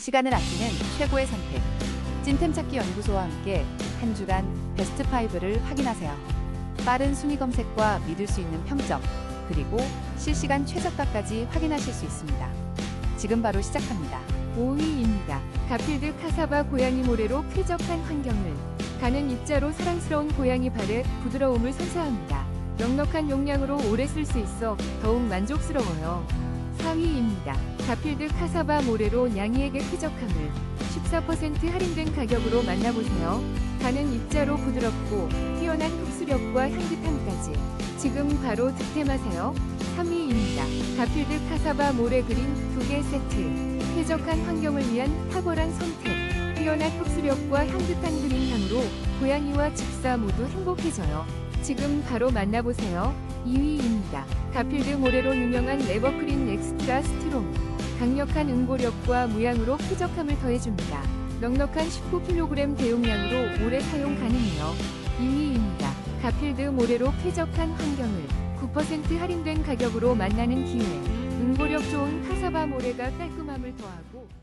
시간을 아끼는 최고의 선택. 찐템 찾기 연구소와 함께 한 주간 베스트 5를 확인하세요. 빠른 순위 검색과 믿을 수 있는 평점, 그리고 실시간 최저가까지 확인하실 수 있습니다. 지금 바로 시작합니다. 5위입니다. 가필드 카사바 고양이 모래로 쾌적한 환경을 가는 입자로 사랑스러운 고양이 발의 부드러움을 선사합니다. 넉넉한 용량으로 오래 쓸 수 있어 더욱 만족스러워요. 4위입니다. 가필드 카사바 모래로 냥이에게 쾌적함을 14% 할인된 가격으로 만나보세요. 가는 입자로 부드럽고 뛰어난 흡수력과 향긋함까지 지금 바로 득템하세요. 3위입니다. 가필드 카사바 모래 그린 2개 세트 쾌적한 환경을 위한 탁월한 선택 뛰어난 흡수력과 향긋한 그린 향으로 고양이와 집사 모두 행복해져요. 지금 바로 만나보세요. 2위입니다. 가필드 모래로 유명한 레버크린 엑스트라 스트롱 강력한 응고력과 무향으로 쾌적함을 더해줍니다. 넉넉한 19kg 대용량으로 오래 사용 가능해요. 2위입니다. 가필드 모래로 쾌적한 환경을 9% 할인된 가격으로 만나는 기회. 응고력 좋은 카사바 모래가 깔끔함을 더하고